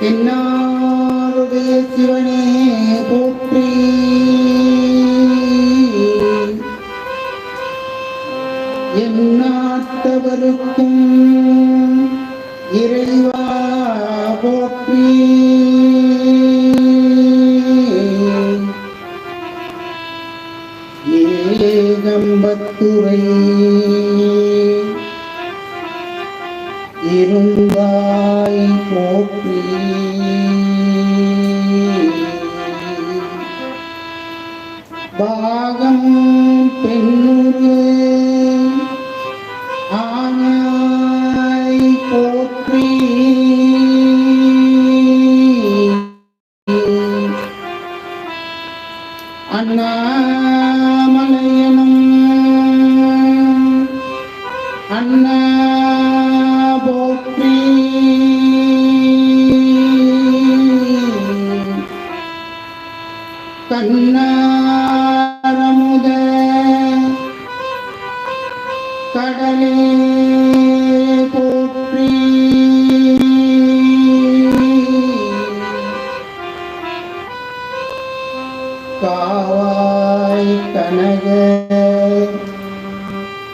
என்னாருடைய சிவனே போற்றி. எந்நாட்டவருக்கும் இறைவா போற்றி. ஏகம்பத்துறை இருந்தா போற்றி. பாகம் பெண்ணுரு ஆனாய் போற்றி. அண்ணாமலையனும் அண்ணா கண்ணாரமுத கடலே போற்றி காவாய் கனக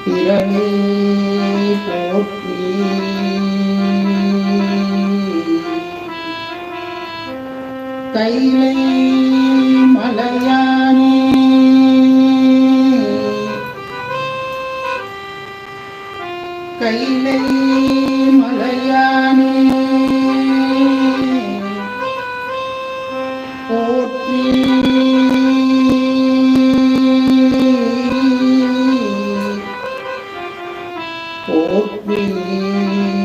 திரளே போற்றி கைலை மலையானே கைலை மலையானே. போற்றி. போற்றி.